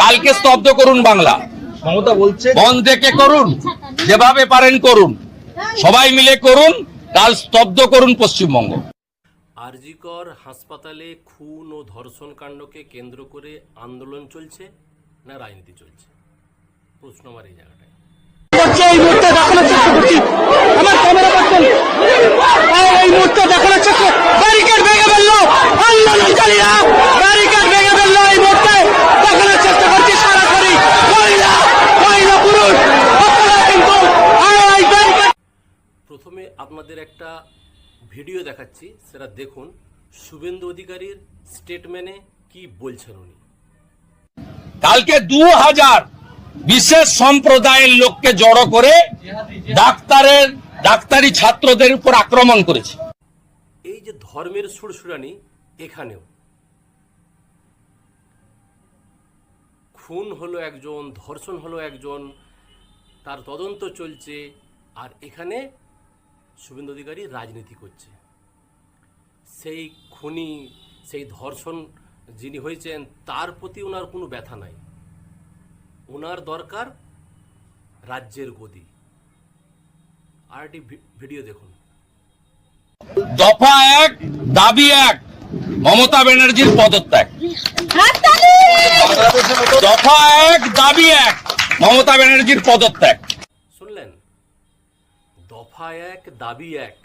কালকে স্তব্ধ করুন বাংলা। মমতা বলছে বন থেকে করুন যেভাবে পারেন করুন। সবাই মিলে করুন কাল স্তব্ধ করুন পশ্চিমবঙ্গ। আরজিকর হাসপাতালে খুন ও ধর্ষণ কাণ্ডকে কেন্দ্র করে আন্দোলন চলছে না রাজনীতি চলছে? প্রশ্ন আমার এই জায়গাটায়। এই মুহূর্তে দেখানোর চেষ্টা করছি। আমার ক্যামেরা পার্সন এই মুহূর্তে দেখানোর চেষ্টা ব্যারিকেড ভেঙে ফেলল। আন্দোলনকারীরা ব্যারিকেড ভেঙে ফেলল এই মুহূর্তে দেখানোর চেষ্টা করছি সরাসরি মহিলা মহিলা পুরুষ আপনারা কিন্তু এই ব্যারিকেড প্রথমে আপনাদের একটা ভিডিও দেখাচ্ছি সেটা দেখুন। শুভেন্দু অধিকারীর স্টেটমেন্টে কি বলছেন উনি? কালকে দু হাজার বিশেষ সম্প্রদায়ের লোককে জড়ো করে ডাক্তারের ডাক্তারি ছাত্রদের উপর আক্রমণ করেছে। এই যে ধর্মের সুরসুরানি এখানেও খুন হলো একজন ধর্ষণ হলো একজন তার তদন্ত চলছে আর এখানে শুভেন্দু অধিকারী রাজনীতি করছে। সেই খুনি সেই ধর্ষণ যিনি হয়েছেন তার প্রতি ওনার কোনো ব্যথা নাই। ওনার দরকার রাজ্যের গদি। আর একটি ভি- ভিডিও দেখুন। দফা এক দাবি এক মমতা ব্যানার্জির পদত্যাগ। দফা এক দাবি এক মমতা ব্যানার্জির পদত্যাগ। দফা এক, দাবি এক।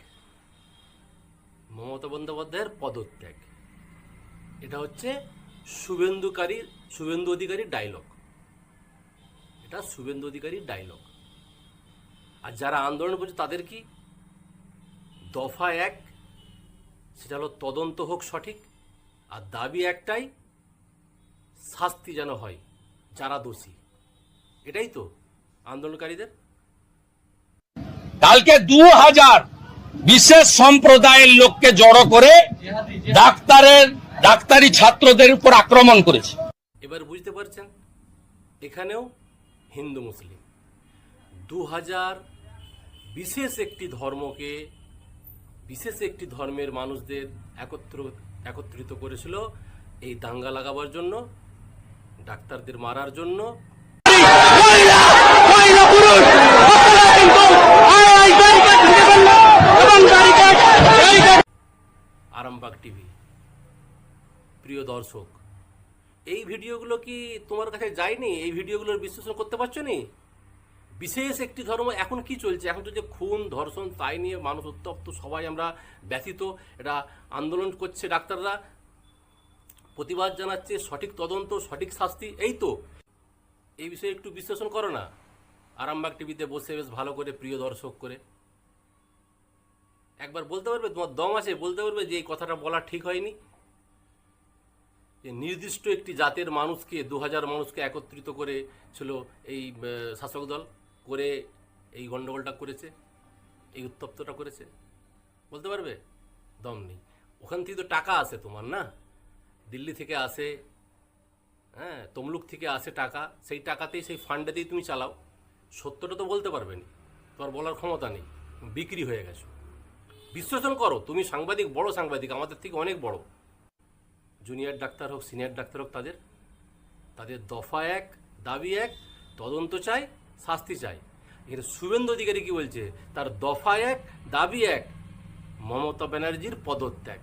মমতা বন্দ্যোপাধ্যায়ের পদত্যাগ। এটা হচ্ছে শুভেন্দুকারীর শুভেন্দু অধিকারীর ডায়লগ এটা শুভেন্দু অধিকারীর ডায়লগ আর যারা আন্দোলন করছে, তাদের কি? দফা এক, সেটা হলো তদন্ত হোক সঠিক। আর দাবি একটাই, শাস্তি যেন হয়, যারা দোষী। এটাই তো আন্দোলনকারীদের কালকে দু হাজার বিশেষ সম্প্রদায়ের লোককে জড়ো করে ডাক্তারের ডাক্তারি ছাত্রদের উপর আক্রমণ করেছে। এবার বুঝতে পারছেন এখানেও হিন্দু মুসলিম। দু হাজার বিশেষ একটি ধর্মকে বিশেষ একটি ধর্মের মানুষদের একত্র একত্রিত করেছিল এই দাঙ্গা লাগাবার জন্য ডাক্তারদের মারার জন্য মহিলা মহিলা পুরুষ আপনারা কিন্তু এই ব্যারিকেড ভেঙে ফেলল এবং ব্যারিকেড ব্যারিকেড আরামবাগ টিভি। প্রিয় দর্শক, এই ভিডিওগুলো কি তোমার কাছে যায়নি? এই ভিডিওগুলোর বিশ্লেষণ করতে পারছ নি? বিশেষ একটি ধর্ম এখন কি চলছে? এখন তো যে খুন, ধর্ষণ, তাই নিয়ে মানুষ উত্তপ্ত, সবাই আমরা ব্যথিত, এটা আন্দোলন করছে ডাক্তাররা। প্রতিবাদ জানাচ্ছে, সঠিক তদন্ত, সঠিক শাস্তি, এই তো। এই বিষয়ে একটু বিশ্লেষণ করো না। আরামবাগ টিভিতে বসে বেশ ভালো করে, প্রিয় দর্শক করে। একবার বলতে পারবে, তোমার দম আছে, বলতে পারবে যে এই কথাটা বলা ঠিক হয়নি। যে নির্দিষ্ট একটি জাতের মানুষকে দু হাজার মানুষকে একত্রিত করে ছিল এই শাসক দল, করে এই গণ্ডগোলটা করেছে, এই উত্তপ্তটা করেছে। বলতে পারবে? দম নেই। ওখান থেকে তো টাকা আসে তোমার, না? দিল্লি থেকে আসে হ্যাঁ তমলুক থেকে আসে টাকা, সেই টাকাতেই, সেই ফান্ডেতেই তুমি চালাও। সত্যটা তো বলতে পারবে না। তোমার বলার ক্ষমতা নেই। বিক্রি হয়ে গেছো। বিশ্লেষণ করো, তুমি সাংবাদিক, বড় সাংবাদিক, আমাদের থেকে অনেক বড়। জুনিয়র ডাক্তার হোক, সিনিয়র ডাক্তার হোক, তাদের তাদের দফা এক, দাবি এক, তদন্ত চাই, শাস্তি চাই। এখানে শুভেন্দু অধিকারী কি বলছে? তার দফা এক, দাবি এক, মমতা ব্যানার্জির পদত্যাগ।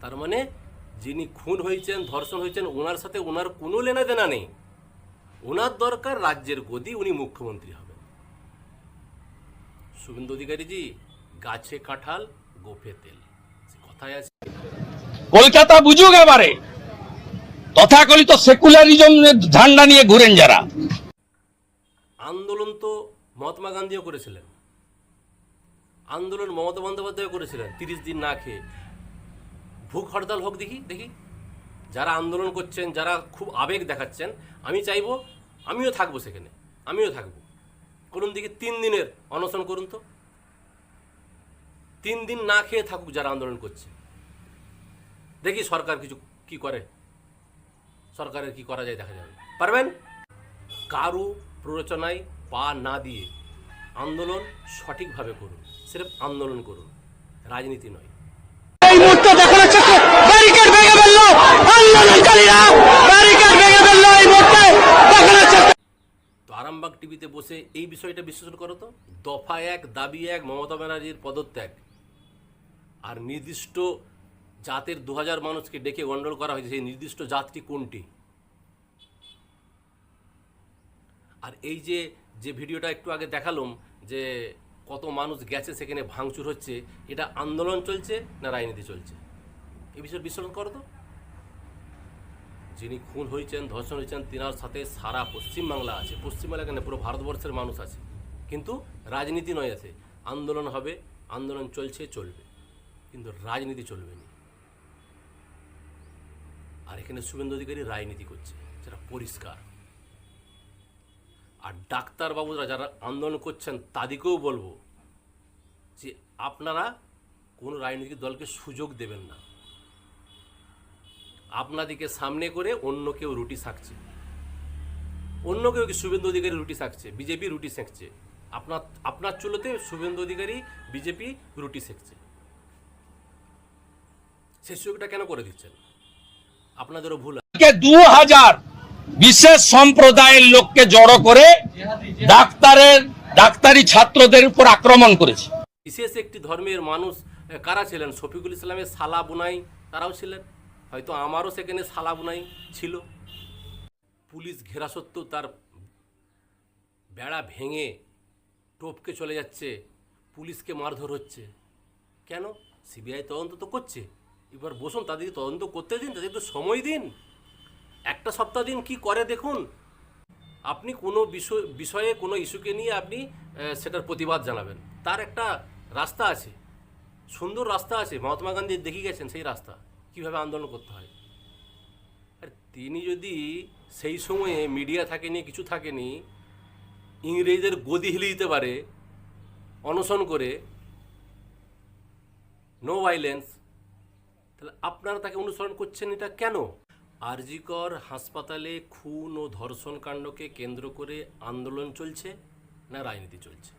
তার মানে যিনি খুন হয়েছেন, ধর্ষণ হয়েছেন, ওনার সাথে ওনার কোনো লেনা দেনা নেই। ওনার দরকার রাজ্যের গদি, উনি মুখ্যমন্ত্রী হবেন। শুভেন্দু অধিকারীজি গাছে কাঁঠাল গোফে তেল। কথায় আছে। কলকাতা বুঝুক এবারে। তথাকথিত সেকুলারিজম ঝান্ডা নিয়ে ঘুরেন যারা। আন্দোলন তো মহাত্মা গান্ধীও করেছিলেন। আন্দোলন মমতা বন্দ্যোপাধ্যায় করেছিলেন তিরিশ দিন না খেয়ে। ভুক হরতাল হোক দেখি দেখি। যারা আন্দোলন করছেন যারা খুব আবেগ দেখাচ্ছেন আমি চাইব আমিও থাকব সেখানে আমিও থাকব। করুন দেখি তিন দিনের অনশন করুন তো। তিন দিন না খেয়ে থাকুক যারা আন্দোলন করছে। দেখি সরকার কিছু কি করে। সরকারের কি করা যায় দেখা যাবে। পারবেন? কারু প্ররোচনায় পা না দিয়ে আন্দোলন সঠিকভাবে করুন। সিরেফ আন্দোলন করুন রাজনীতি নয়। এই মুহূর্তে দেখানোর চেষ্টা ব্যারিকেড ভেঙে ফেলল আন্দোলনকারীরা ব্যারিকেড ভেঙে ফেলল এই মুহূর্তে টিভিতে বসে এই বিষয়টা বিশ্লেষণ করো তো। দফা এক দাবি এক মমতা ব্যানার্জির পদত্যাগ। আর নির্দিষ্ট জাতের দু হাজার মানুষকে ডেকে গন্ডল করা হয়েছে, সেই নির্দিষ্ট জাতটি কোনটি? আর এই যে যে ভিডিওটা একটু আগে দেখালাম যে কত মানুষ গেছে সেখানে ভাঙচুর হচ্ছে, এটা আন্দোলন চলছে না রাজনীতি চলছে? এ বিষয়ে বিশ্লেষণ করো তো। যিনি খুন হয়েছেন, ধর্ষণ হয়েছেন, তিনার সাথে সারা পশ্চিমবাংলা আছে। পশ্চিমবাংলা কেন পুরো ভারতবর্ষের মানুষ আছে। কিন্তু রাজনীতি নয় আছে আন্দোলন হবে, আন্দোলন চলছে, চলবে। কিন্তু রাজনীতি চলবে না। আর এখানে শুভেন্দু অধিকারী রাজনীতি করছে, যেটা পরিষ্কার। আর ডাক্তারবাবুরা যারা আন্দোলন করছেন, তাদেরকেও বলব যে আপনারা কোনো রাজনৈতিক দলকে সুযোগ দেবেন না। আপনাদেরকে সামনে করে অন্য কেউ রুটি শাকছে অন্য কেউ কি শুভেন্দু অধিকারী রুটি শাকছে বিজেপি রুটি সেঁকছে? আপনার আপনার চুলোতে শুভেন্দু অধিকারী, বিজেপি রুটি সেঁকছে। সেই সুযোগটা কেন করে দিচ্ছেন? আপনাদেরও ভুল দু হাজার বিশেষ সম্প্রদায়ের লোককে জড়ো করে ডাক্তারের ডাক্তারি ছাত্রদের উপর আক্রমণ করেছে। বিশেষ একটি ধর্মের মানুষ কারা ছিলেন? শফিকুল ইসলামের সালা বুনাই তারাও ছিলেন। হয়তো আমারও সেখানে সালা বুনাই ছিল। পুলিশ ঘেরা সত্ত্বেও তার বেড়া ভেঙে টোপকে চলে যাচ্ছে পুলিশকে মারধর হচ্ছে। কেন? সিবিআই তদন্ত তো করছে। এবার বসুন তাদেরকে তদন্ত করতে দিন, তাদের তো সময় দিন। একটা সপ্তাহ দিন কি করে দেখুন। আপনি কোনো বিষয়, বিষয়ে কোনো ইস্যুকে নিয়ে আপনি সেটার প্রতিবাদ জানাবেন। তার একটা রাস্তা আছে। সুন্দর রাস্তা আছে। মহাত্মা গান্ধী দেখে গেছেন সেই রাস্তা। কীভাবে আন্দোলন করতে হয়? আর তিনি যদি সেই সময়ে মিডিয়া থাকেনি, কিছু থাকেনি, ইংরেজদের গদি হিলে দিতে পারে, অনশন করে নো ভাইলেন্স তাহলে আপনারা তাকে অনুসরণ করছেন এটা কেন? আরজিকর হাসপাতালে খুন ও ধর্ষণ কাণ্ডকে কেন্দ্র করে আন্দোলন চলছে না রাজনীতি চলছে?